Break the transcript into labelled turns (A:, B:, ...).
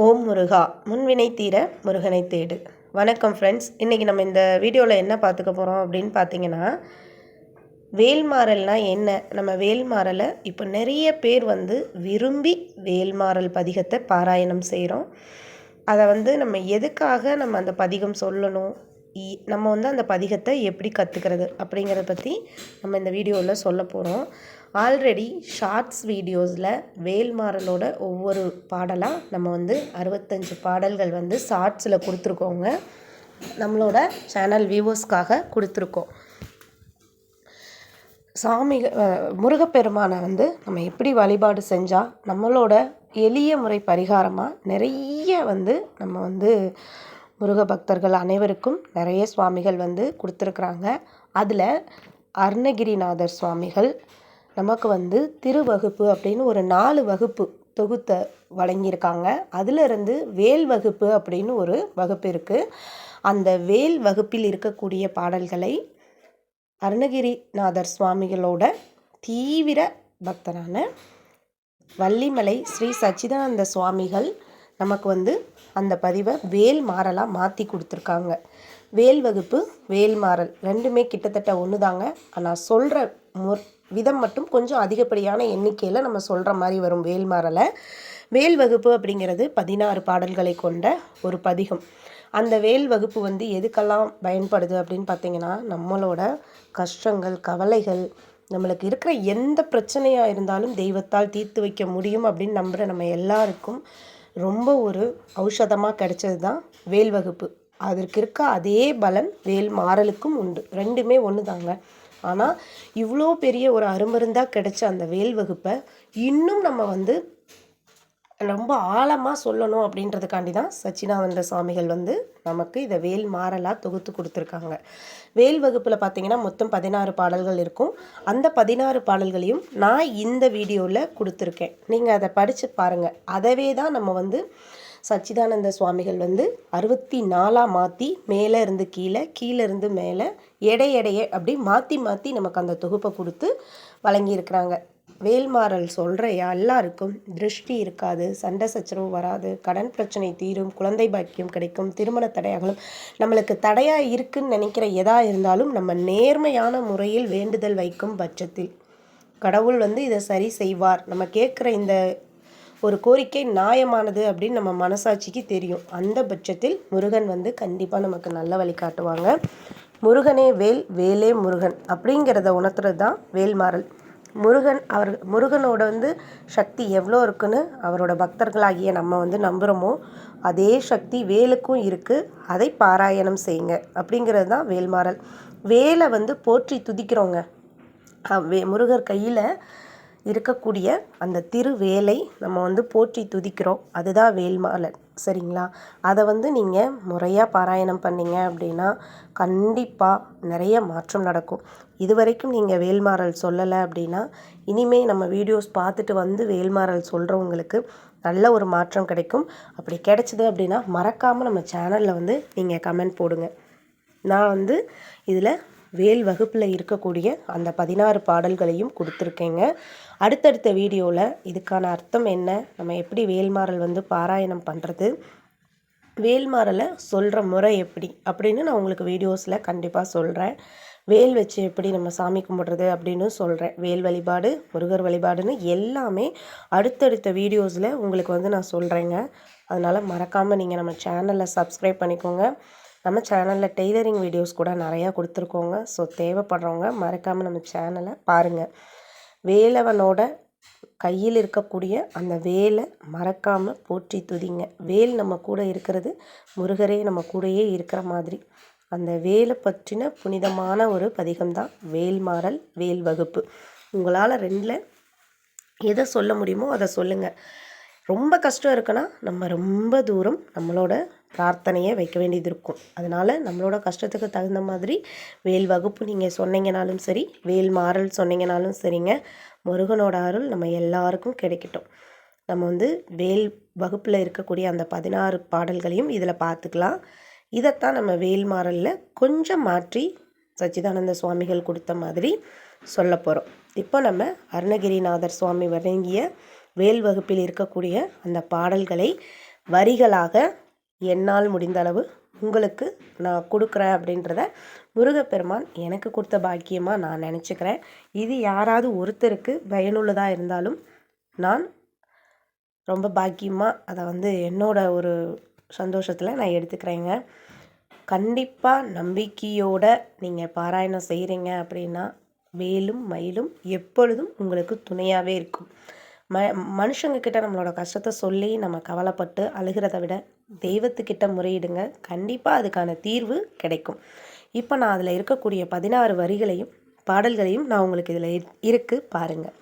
A: ஓம் முருகா. முன்வினை தீர முருகனை தேடு. வணக்கம் ஃப்ரெண்ட்ஸ் இன்றைக்கி நம்ம இந்த வீடியோவில் என்ன பார்த்துக்க போகிறோம் அப்படின்னு பார்த்தீங்கன்னா வேல்மாறல்னால் என்ன? நம்ம வேல்மாறலை இப்போ நிறைய பேர் வந்து விரும்பி வேல்மாறல் பதிகத்தை பாராயணம் செய்கிறோம் அதை வந்து நம்ம எதுக்காக நம்ம அந்த பதிகம் சொல்லணும்? இ- நம்ம வந்து அந்த பதிகத்தை எப்படி கற்றுக்கிறது அப்படிங்கிறத பற்றி நம்ம இந்த வீடியோவில் சொல்ல போகிறோம் ஆல்ரெடி ஷார்ட்ஸ் வீடியோஸில் வேல்மாறலோட ஒவ்வொரு பாடலாக நம்ம வந்து அறுபத்தஞ்சு பாடல்கள் வந்து ஷார்ட்ஸில் கொடுத்துருக்கோங்க. நம்மளோட சேனல் வியூவர்ஸ்க்காக கொடுத்துருக்கோம். சாமி முருகப்பெருமானை வந்து நம்ம எப்படி வழிபாடு செஞ்சால் நம்மளோட எளிய முறை பரிகாரமாக நிறைய வந்து நம்ம வந்து முருக பக்தர்கள் அனைவருக்கும் நிறைய சுவாமிகள் வந்து கொடுத்துருக்குறாங்க. அதில் அருணகிரிநாதர் சுவாமிகள் நமக்கு வந்து திருவகுப்பு அப்படின்னு ஒரு நாலு வகுப்பு தொகுத்த வழங்கியிருக்காங்க. அதிலிருந்து வேல் வகுப்பு அப்படின்னு ஒரு வகுப்பு இருக்குது அந்த வேல் வகுப்பில் இருக்கக்கூடிய பாடல்களை அருணகிரிநாதர் சுவாமிகளோட தீவிர பக்தரான வள்ளிமலை ஸ்ரீ சச்சிதானந்த சுவாமிகள் நமக்கு வந்து அந்த பதிவை வேல் மாறலாக மாற்றி கொடுத்துருக்காங்க. வேல் வகுப்பு வேல் மாறல் ரெண்டுமே கிட்டத்தட்ட ஒன்று தாங்க ஆனால் சொல்கிற விதம் மட்டும் கொஞ்சம் அதிகப்படியான எண்ணிக்கையில் நம்ம சொல்கிற மாதிரி வரும். வேல் மாறலை. வேல் வகுப்பு அப்படிங்கிறது பதினாறு பாடல்களை கொண்ட ஒரு பதிகம். அந்த வேல் வகுப்பு வந்து எதுக்கெல்லாம் பயன்படுது அப்படின்னு பார்த்தீங்கன்னா நம்மளோட கஷ்டங்கள் கவலைகள் நம்மளுக்கு இருக்கிற எந்த பிரச்சனையாக இருந்தாலும் தெய்வத்தால் தீர்த்து வைக்க முடியும் அப்படின்னு நம்புகிற நம்ம எல்லாருக்கும் ரொம்ப ஒரு ஔஷதமாக கிடைச்சது தான் வேல் வகுப்பு. அதற்கு இருக்க அதே பலன் வேல் மாறலுக்கும் உண்டு. ரெண்டுமே ஒன்று தாங்க ஆனால் இவ்வளோ பெரிய ஒரு அருமருந்தாக கிடைச்ச அந்த வேல் வகுப்பை இன்னும் நம்ம வந்து ரொம்ப ஆழமாக சொல்லணும் அப்படின்றதுக்காண்டி தான் சச்சினானந்த சுவாமிகள் வந்து நமக்கு இதை வேல் மாறலாக தொகுத்து கொடுத்துருக்காங்க. வேல் வகுப்பில் பார்த்தீங்கன்னா மொத்தம் பதினாறு பாடல்கள் இருக்கும். அந்த பதினாறு பாடல்களையும் நான் இந்த வீடியோவில் கொடுத்துருக்கேன். நீங்கள் அதை படித்து பாருங்கள் அதவே தான் நம்ம வந்து சச்சிதானந்த சுவாமிகள் வந்து அறுபத்தி நாலாக மாற்றி மேலே இருந்து கீழே கீழே இருந்து மேலே எடை எடையை அப்படி மாற்றி மாற்றி நமக்கு அந்த தொகுப்பை கொடுத்து வழங்கியிருக்கிறாங்க. வேல்மாறல் சொல்கிற எல்லாருக்கும் திருஷ்டி இருக்காது சண்டை சச்சரவு வராது கடன் பிரச்சனை தீரும் குழந்தை பாக்கியம் கிடைக்கும் திருமண தடையாகலும் நம்மளுக்கு தடையாக இருக்குன்னு நினைக்கிற எதா இருந்தாலும் நம்ம நேர்மையான முறையில் வேண்டுதல் வைக்கும் பட்சத்தில். கடவுள் வந்து இதை சரி செய்வார். நம்ம கேட்குற இந்த ஒரு கோரிக்கை நியாயமானது அப்படின்னு நம்ம மனசாட்சிக்கு தெரியும். அந்த பட்சத்தில் முருகன் வந்து கண்டிப்பாக நமக்கு நல்ல வழி காட்டுவாங்க. முருகனே வேல் வேலே முருகன் அப்படிங்கிறத உணர்த்துறது தான் வேல்மாறல். முருகன் அவர் முருகனோட வந்து சக்தி எவ்வளோ இருக்குன்னு அவரோட பக்தர்களாகிய நம்ம வந்து நம்புகிறோமோ அதே சக்தி வேலுக்கும் இருக்குது அதை பாராயணம் செய்யுங்க அப்படிங்கிறது தான் வேல்மாறல். வேலை வந்து போற்றி துதிக்கிறோங்க. வே முருகர் கையில் இருக்கக்கூடிய அந்த திருவேலை நம்ம வந்து போற்றி துதிக்கிறோம். அதுதான் வேல்மாலன் சரிங்களா? அதை வந்து நீங்கள் முறையாக பாராயணம் பண்ணீங்க அப்படின்னா கண்டிப்பாக நிறைய மாற்றம் நடக்கும். இது வரைக்கும் நீங்கள் வேல்மாறல் சொல்லலை அப்படின்னா இனிமே நம்ம வீடியோஸ் பார்த்துட்டு வந்து வேல்மாறல் சொல்கிறவங்களுக்கு நல்ல ஒரு மாற்றம் கிடைக்கும். அப்படி கிடைச்சிது அப்படின்னா மறக்காமல் நம்ம சேனலில் வந்து நீங்கள் கமெண்ட் போடுங்க. நான் வந்து இதில் வேல் வகுப்பில் இருக்கக்கூடிய அந்த பதினாறு பாடல்களையும் கொடுத்துருக்கேங்க. அடுத்தடுத்த வீடியோவில் இதுக்கான அர்த்தம் என்ன? நம்ம எப்படி வேல்மாறல் வந்து பாராயணம் பண்ணுறது வேல்மாறலை சொல்கிற முறை எப்படி? அப்படின்னு நான் உங்களுக்கு வீடியோஸில் கண்டிப்பாக சொல்கிறேன் வேல் வச்சு எப்படி நம்ம சாமி கும்பிட்றது அப்படின்னு சொல்கிறேன் வேல் வழிபாடு முருகர் வழிபாடுன்னு எல்லாமே அடுத்தடுத்த வீடியோஸில் உங்களுக்கு வந்து நான் சொல்கிறேங்க அதனால் மறக்காமல் நீங்கள் நம்ம சேனலை சப்ஸ்கிரைப் பண்ணிக்கோங்க. நம்ம சேனலில் டெய்லரிங் வீடியோஸ் கூட நிறையா கொடுத்துருக்கோங்க. ஸோ தேவைப்படுறவங்க மறக்காமல் நம்ம சேனலை பாருங்கள் வேலவனோட கையில் இருக்கக்கூடிய அந்த வேலை மறக்காமல் போற்றி துதிங்க. வேல் நம்ம கூட இருக்கிறது முருகரே நம்ம கூடயே இருக்கிற மாதிரி. அந்த வேலை பற்றின புனிதமான ஒரு பதிகம்தான் வேல்மாறல் வேல் வகுப்பு. உங்களால் ரெண்டில் எதை சொல்ல முடியுமோ அதை சொல்லுங்கள் ரொம்ப கஷ்டம் இருக்குன்னா நம்ம ரொம்ப தூரம் நம்மளோட பிரார்த்தனையை வைக்க வேண்டியது இருக்கும். அதனால் நம்மளோட கஷ்டத்துக்கு தகுந்த மாதிரி வேல் வகுப்பு நீங்கள் சொன்னீங்கனாலும் சரி வேல் மாறல் சொன்னீங்கனாலும் சரிங்க. முருகனோட அருள் நம்ம எல்லாருக்கும் கிடைக்கட்டும். நம்ம வந்து வேல் வகுப்பில் இருக்கக்கூடிய அந்த பதினாறு பாடல்களையும் இதில் பார்த்துக்கலாம். இதைத்தான் நம்ம வேல் மாறலில் கொஞ்சம் மாற்றி சச்சிதானந்த சுவாமிகள் கொடுத்த மாதிரி சொல்ல போகிறோம் இப்போ நம்ம அருணகிரிநாதர் சுவாமி வழங்கிய வேல் வகுப்பில் இருக்கக்கூடிய அந்த பாடல்களை வரிகளாக என்னால் முடிந்த அளவு உங்களுக்கு நான் கொடுக்குறேன் அப்படின்றத முருகப்பெருமான் எனக்கு கொடுத்த பாக்கியமாக நான் நினச்சிக்கிறேன். இது யாராவது ஒருத்தருக்கு பயனுள்ளதாக இருந்தாலும் நான் ரொம்ப பாக்கியமாக அதை வந்து என்னோட ஒரு சந்தோஷத்தில் நான் எடுத்துக்கிறேங்க. கண்டிப்பாக நம்பிக்கையோட நீங்கள் பாராயணம் செய்கிறீங்க அப்படின்னா வேலும் மயிலும் எப்பொழுதும் உங்களுக்கு துணையாகவே இருக்கும். ம மனுஷங்கக்கிட்ட நம்மளோட கஷ்டத்தை சொல்லி நம்ம கவலைப்பட்டு அழுகிறத விட தெய்வத்துக்கிட்ட முறையிடுங்க. கண்டிப்பாக அதுக்கான தீர்வு கிடைக்கும். இப்போ நான் அதில் இருக்கக்கூடிய பதினாறு வரிகளையும் பாடல்களையும் நான் உங்களுக்கு இதில் இருக்குது பாருங்கள்